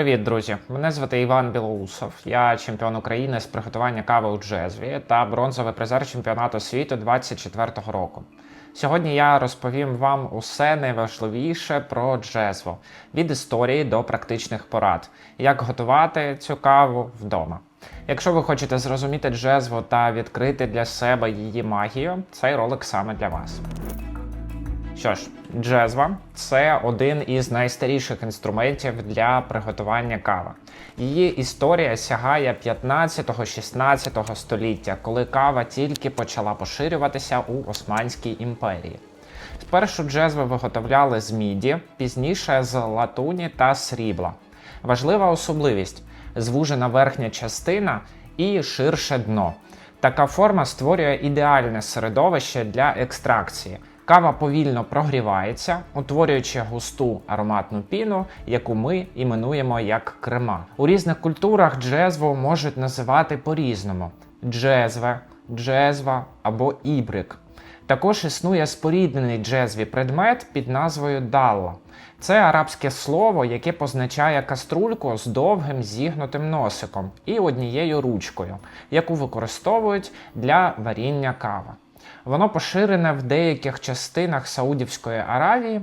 Привіт, друзі! Мене звати Іван Білоусов. Я чемпіон України з приготування кави у джезві та бронзовий призер чемпіонату світу 24-го року. Сьогодні я розповім вам усе найважливіше про джезву від історії до практичних порад, як готувати цю каву вдома. Якщо ви хочете зрозуміти джезву та відкрити для себе її магію, цей ролик саме для вас. Що ж, джезва це один із найстаріших інструментів для приготування кави. Її історія сягає 15-16 століття, коли кава тільки почала поширюватися у Османській імперії. Спершу джезви виготовляли з міді, пізніше з латуні та срібла. Важлива особливість звужена верхня частина і ширше дно. Така форма створює ідеальне середовище для екстракції. Кава повільно прогрівається, утворюючи густу ароматну піну, яку ми іменуємо як крема. У різних культурах джезву можуть називати по-різному: джезве, джезва або ібрик. Також існує споріднений джезві предмет під назвою далла. Це арабське слово, яке позначає каструльку з довгим зігнутим носиком і однією ручкою, яку використовують для варіння кави. Воно поширене в деяких частинах Саудівської Аравії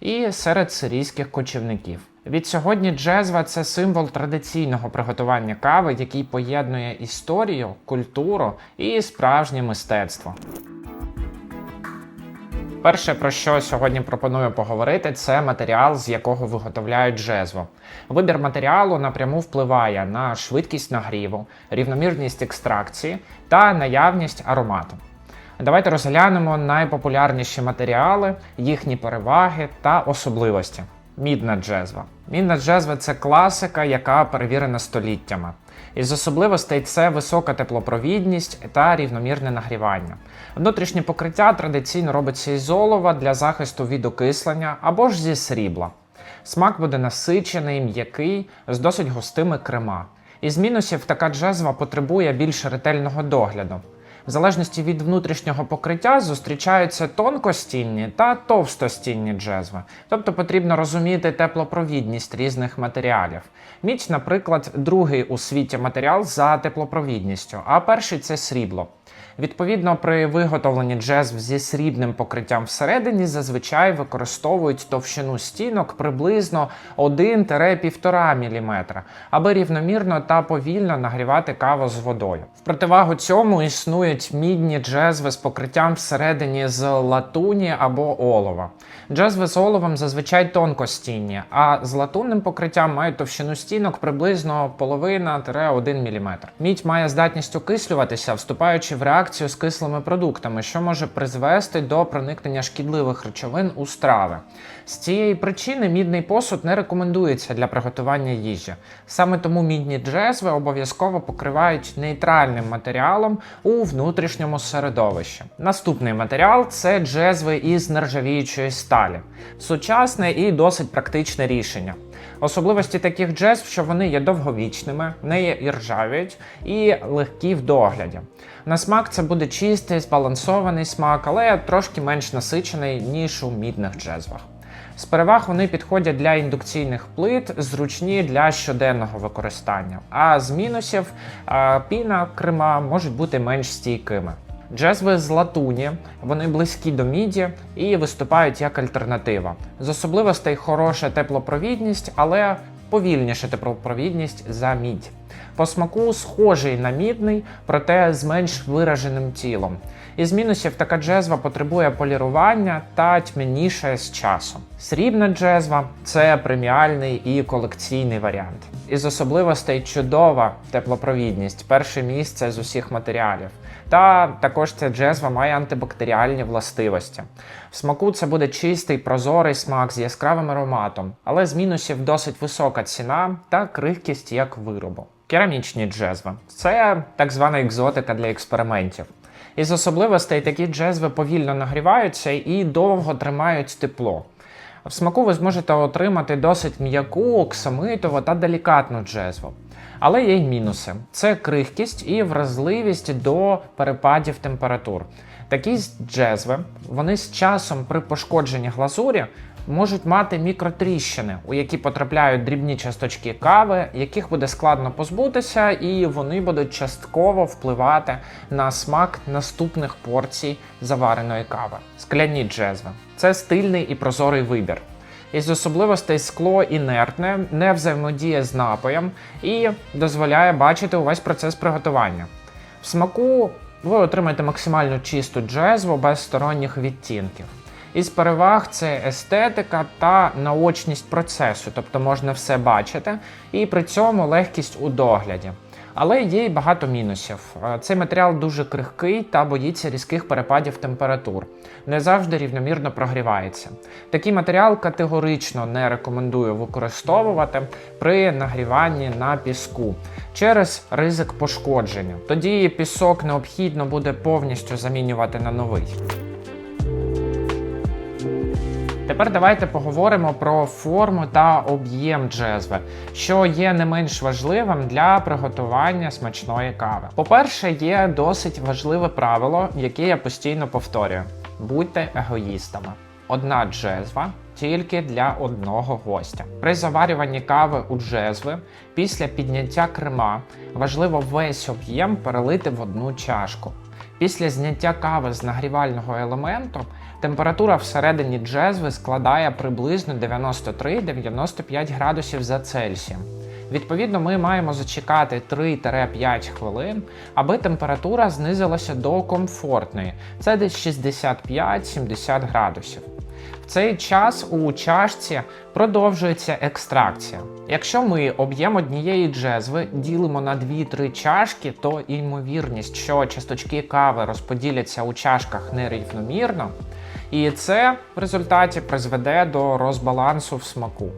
і серед сирійських кочівників. Від сьогодні джезва це символ традиційного приготування кави, який поєднує історію, культуру і справжнє мистецтво. Перше, про що сьогодні пропоную поговорити, це матеріал, з якого виготовляють джезву. Вибір матеріалу напряму впливає на швидкість нагріву, рівномірність екстракції та наявність аромату. Давайте розглянемо найпопулярніші матеріали, їхні переваги та особливості. Мідна джезва. Мідна джезва це класика, яка перевірена століттями. Із особливостей це висока теплопровідність та рівномірне нагрівання. Внутрішнє покриття традиційно робиться із олова для захисту від окислення або ж зі срібла. Смак буде насичений, м'який, з досить густими крема. Із мінусів така джезва потребує більш ретельного догляду. В залежності від внутрішнього покриття зустрічаються тонкостінні та товстостінні джезви, тобто потрібно розуміти теплопровідність різних матеріалів. Мідь, наприклад, другий у світі матеріал за теплопровідністю, а перший це срібло. Відповідно, при виготовленні джезв зі срібним покриттям всередині зазвичай використовують товщину стінок приблизно 1-1,5 мм, аби рівномірно та повільно нагрівати каву з водою. В противагу цьому існують мідні джезви з покриттям всередині з латуні або олова. Джезви з оловом зазвичай тонкостінні, а з латунним покриттям мають товщину стінок приблизно половина-1 мм. Мідь має здатність окислюватися, вступаючи в реакцію з кислими продуктами, що може призвести до проникнення шкідливих речовин у страви. З цієї причини мідний посуд не рекомендується для приготування їжі. Саме тому мідні джезви обов'язково покривають нейтральним матеріалом у внутрішньому середовищі. Наступний матеріал це джезви із нержавіючої сталі. Сучасне і досить практичне рішення. Особливості таких джезв, що вони є довговічними, не іржавіють і легкі в догляді. На смак це буде чистий, збалансований смак, але трошки менш насичений, ніж у мідних джезвах. З переваг вони підходять для індукційних плит, зручні для щоденного використання. А з мінусів піна крема можуть бути менш стійкими. Джезви з латуні, вони близькі до міді і виступають як альтернатива. З особливостей хороша теплопровідність, але повільніша теплопровідність за мідь. По смаку схожий на мідний, проте з менш вираженим тілом. Із мінусів така джезва потребує полірування та тьмяніше з часом. Срібна джезва це преміальний і колекційний варіант. Із особливостей чудова теплопровідність, перше місце з усіх матеріалів. Та також ця джезва має антибактеріальні властивості. В смаку це буде чистий прозорий смак з яскравим ароматом, але з мінусів досить висока ціна та крихкість як виробу. Керамічні джезви це так звана екзотика для експериментів. Із особливостей такі джезви повільно нагріваються і довго тримають тепло. В смаку ви зможете отримати досить м'яку, оксамитову та делікатну джезву. Але є й мінуси: це крихкість і вразливість до перепадів температур. Такі джезви вони з часом при пошкодженні глазурі можуть мати мікротріщини, у які потрапляють дрібні часточки кави, яких буде складно позбутися, і вони будуть частково впливати на смак наступних порцій завареної кави. Скляні джезви це стильний і прозорий вибір. Із особливостей скло інертне, не взаємодіє з напоєм і дозволяє бачити увесь процес приготування. В смаку ви отримаєте максимально чисту джезву без сторонніх відтінків. Із переваг це естетика та наочність процесу, тобто можна все бачити, і при цьому легкість у догляді. Але є й багато мінусів. Е, Цей матеріал дуже крихкий та боїться різких перепадів температур, не завжди рівномірно прогрівається. Такий матеріал категорично не рекомендую використовувати при нагріванні на піску через ризик пошкодження. Тоді пісок необхідно буде повністю замінювати на новий. Тепер давайте поговоримо про форму та об'єм джезви, що є не менш важливим для приготування смачної кави. По-перше, є досить важливе правило, яке я постійно повторюю: будьте егоїстами. Одна джезва тільки для одного гостя. При заварюванні кави у джезви після підняття крема важливо весь об'єм перелити в одну чашку. Після зняття кави з нагрівального елементу температура всередині джезви складає приблизно 93-95 градусів за Цельсієм. Відповідно, ми маємо зачекати 3-5 хвилин, аби температура знизилася до комфортної. Це десь 65-70 градусів. В цей час у чашці продовжується екстракція. Якщо ми об'єм однієї джезви ділимо на 2-3 чашки, то ймовірність, що часточки кави розподіляться у чашках нерівномірно, і це в результаті призведе до розбалансу в смаку.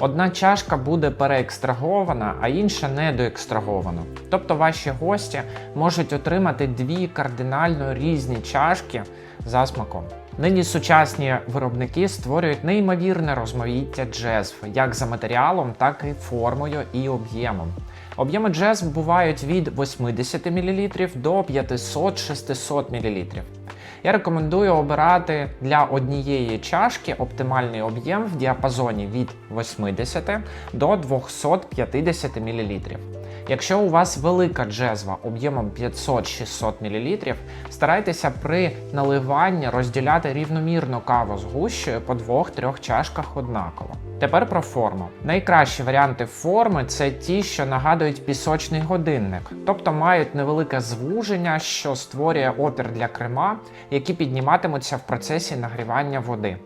Одна чашка буде переекстрагована, а інша недоекстрагована. Тобто ваші гості можуть отримати дві кардинально різні чашки за смаком. Нині сучасні виробники створюють неймовірне розмаїття джезв як за матеріалом, так і формою і об'ємом. Об'єми джезв бувають від 80 мл до 500-600 мл. Я рекомендую обирати для однієї чашки оптимальний об'єм в діапазоні від 80 до 250 мл. Якщо у вас велика джезва об'ємом 500-600 мл, старайтеся при наливанні розділяти рівномірно каву з гущею по 2-3 чашках однаково. Тепер про форму. Найкращі варіанти форми це ті, що нагадують пісочний годинник, тобто мають невелике звуження, що створює опір для крема, які підніматимуться в процесі нагрівання води.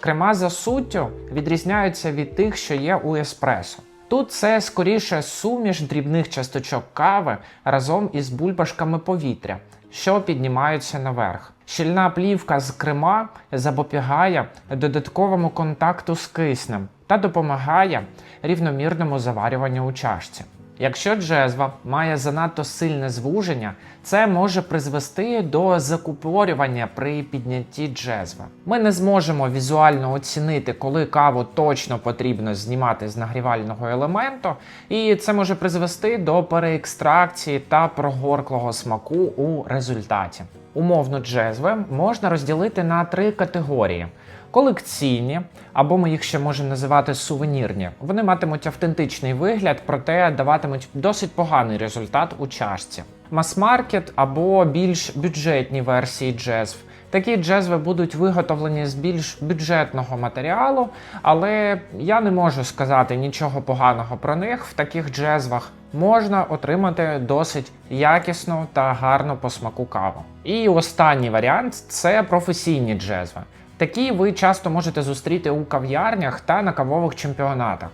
Крема за суттю відрізняються від тих, що є у еспресо. Тут це скоріше суміш дрібних часточок кави разом із бульбашками повітря, що піднімаються наверх. Щільна плівка з крема запобігає додатковому контакту з киснем та допомагає рівномірному заварюванню у чашці. Якщо джезва має занадто сильне звуження, це може призвести до закупорювання при піднятті джезви. Ми не зможемо візуально оцінити, коли каву точно потрібно знімати з нагрівального елементу, і це може призвести до переекстракції та прогорклого смаку у результаті. Умовно джезви можна розділити на три категорії. Колекційні, або ми їх ще можемо називати сувенірні. Вони матимуть автентичний вигляд, проте даватимуть досить поганий результат у чашці. Мас-маркет або більш бюджетні версії джезв. Такі джезви будуть виготовлені з більш бюджетного матеріалу, але я не можу сказати нічого поганого про них. В таких джезвах можна отримати досить якісну та гарну по смаку каву. І останній варіант це професійні джезви. Такі ви часто можете зустріти у кав'ярнях та на кавових чемпіонатах.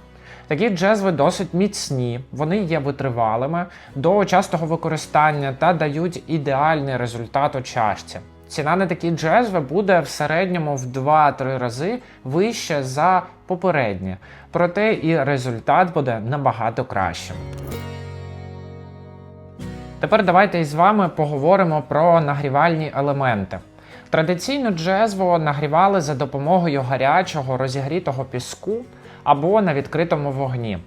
Такі джезви досить міцні, вони є витривалими до частого використання та дають ідеальний результат у чашці. Ціна на такі джезви буде в середньому в 2-3 рази вище за попередні, проте і результат буде набагато кращим. Тепер давайте із вами поговоримо про нагрівальні елементи. Традиційно джезву нагрівали за допомогою гарячого розігрітого піску або на відкритому вогні.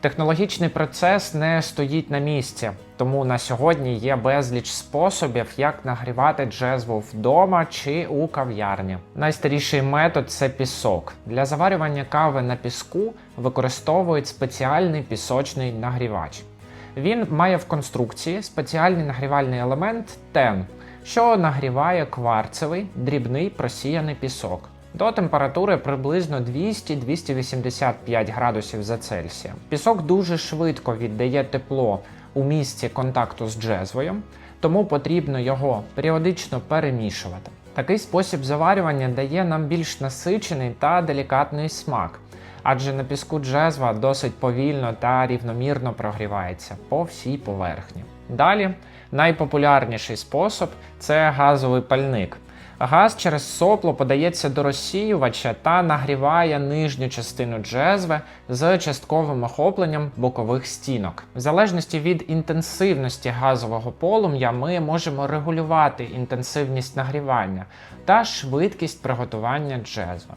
Технологічний процес не стоїть на місці, тому на сьогодні є безліч способів, як нагрівати джезву вдома чи у кав'ярні. Найстаріший метод це пісок. Для заварювання кави на піску використовують спеціальний пісочний нагрівач. Він має в конструкції спеціальний нагрівальний елемент тен, що нагріває кварцевий дрібний просіяний пісок до температури приблизно 200-285 градусів за Цельсієм. Пісок дуже швидко віддає тепло у місці контакту з джезвою, тому потрібно його періодично перемішувати. Такий спосіб заварювання дає нам більш насичений та делікатний смак, адже на піску джезва досить повільно та рівномірно прогрівається по всій поверхні. Далі найпопулярніший спосіб це газовий пальник. Газ через сопло подається до розсіювача та нагріває нижню частину джезви з частковим охопленням бокових стінок. В залежності від інтенсивності газового полум'я ми можемо регулювати інтенсивність нагрівання та швидкість приготування джезви.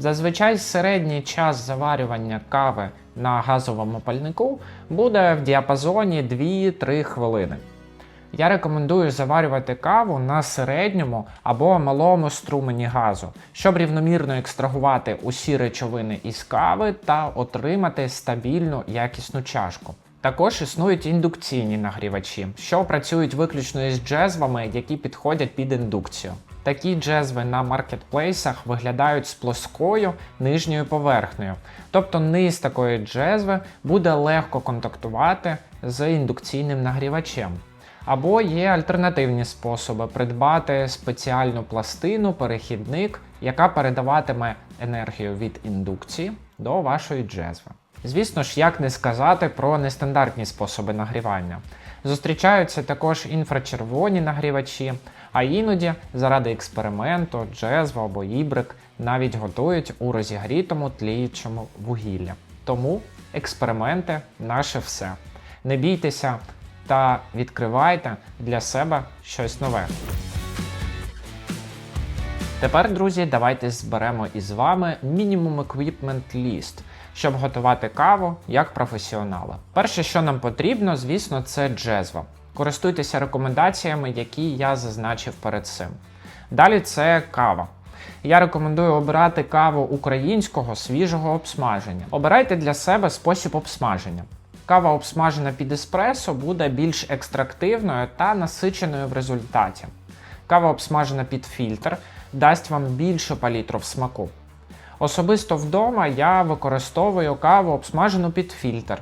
Зазвичай середній час заварювання кави на газовому пальнику буде в діапазоні 2-3 хвилини. Я рекомендую заварювати каву на середньому або малому струмені газу, щоб рівномірно екстрагувати усі речовини із кави та отримати стабільну якісну чашку. Також існують індукційні нагрівачі, що працюють виключно із джезвами, які підходять під індукцію. Такі джезви на маркетплейсах виглядають з плоскою нижньою поверхнею, тобто низ такої джезви буде легко контактувати з індукційним нагрівачем. Або є альтернативні способи придбати спеціальну пластину, перехідник, яка передаватиме енергію від індукції до вашої джезви. Звісно ж, як не сказати про нестандартні способи нагрівання. Зустрічаються також інфрачервоні нагрівачі, а іноді заради експерименту, джезва або ібрик навіть готують у розігрітому тліючому вугілля. Тому експерименти наше все. Не бійтеся та відкривайте для себе щось нове. Тепер, друзі, давайте зберемо із вами мінімум Equipment List, щоб готувати каву як професіонали. Перше, що нам потрібно, звісно, це джезва. Користуйтеся рекомендаціями, які я зазначив перед цим. Далі це кава. Я рекомендую обирати каву українського свіжого обсмаження. Обирайте для себе спосіб обсмаження. Кава обсмажена під еспресо буде більш екстрактивною та насиченою в результаті. Кава обсмажена під фільтр дасть вам більшу палітру в смаку. Особисто вдома я використовую каву обсмажену під фільтр.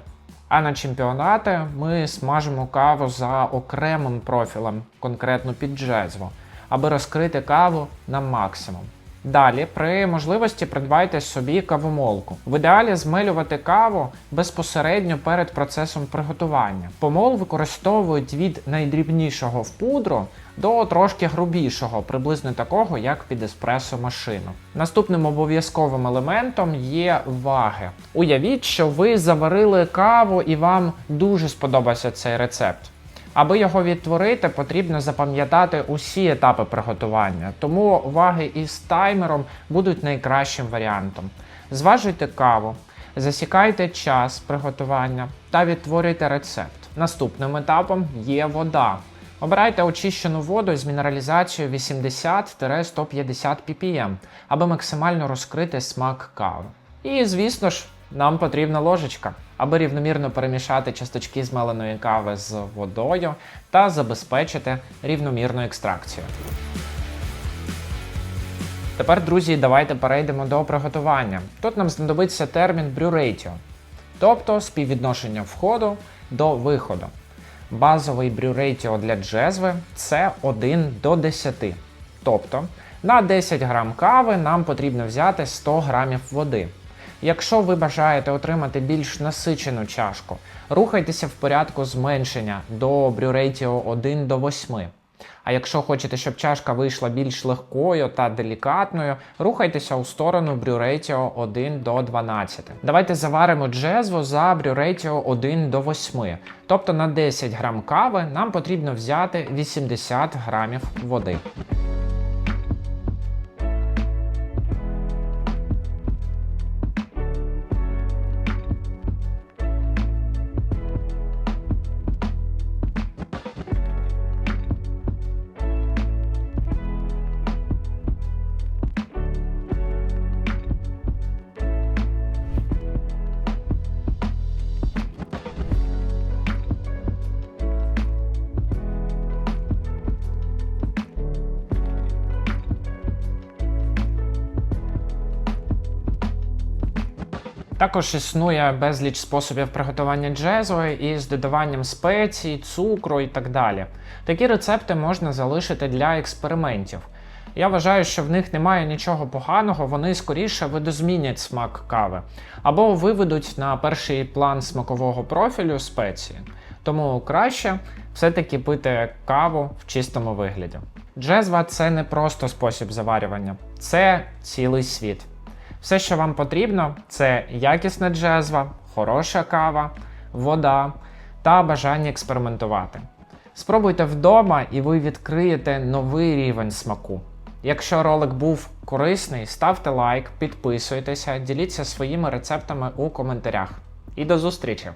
А на чемпіонати ми смажимо каву за окремим профілем, конкретно під джезву, аби розкрити каву на максимум. Далі, при можливості придбайте собі кавомолку. В ідеалі змелювати каву безпосередньо перед процесом приготування. Помол використовують від найдрібнішого в пудру до трошки грубішого, приблизно такого, як під еспресо машину. Наступним обов'язковим елементом є ваги. Уявіть, що ви заварили каву і вам дуже сподобався цей рецепт. Аби його відтворити, потрібно запам'ятати усі етапи приготування, тому ваги із таймером будуть найкращим варіантом. Зважуйте каву, засікайте час приготування та відтворюйте рецепт. Наступним етапом є вода. Обирайте очищену воду з мінералізацією 80-150 ppm, аби максимально розкрити смак кави. І, звісно ж, нам потрібна ложечка, аби рівномірно перемішати часточки змеленої кави з водою та забезпечити рівномірну екстракцію. Тепер, друзі, давайте перейдемо до приготування. Тут нам знадобиться термін ratio, тобто співвідношення входу до виходу. Базовий ratio для джезви це 1 до 10. Тобто на 10 грам кави нам потрібно взяти 100 грамів води. Якщо ви бажаєте отримати більш насичену чашку, рухайтеся в порядку зменшення до брюрейтіо 1 до 8. А якщо хочете, щоб чашка вийшла більш легкою та делікатною, рухайтеся у сторону брюрейтіо 1 до 12. Давайте заваримо джезву за брюрейтіо 1 до 8. Тобто на 10 грам кави нам потрібно взяти 80 грамів води. Також існує безліч способів приготування джезу із додаванням спецій, цукру і так далі. Такі рецепти можна залишити для експериментів. Я вважаю, що в них немає нічого поганого, вони скоріше видозмінять смак кави або виведуть на перший план смакового профілю спеції. Тому краще все-таки пити каву в чистому вигляді. Джезва це не просто спосіб заварювання, це цілий світ. Все, що вам потрібно, це якісна джезва, хороша кава, вода та бажання експериментувати. Спробуйте вдома, і ви відкриєте новий рівень смаку. Якщо ролик був корисний, ставте лайк, підписуйтеся, діліться своїми рецептами у коментарях. І до зустрічі!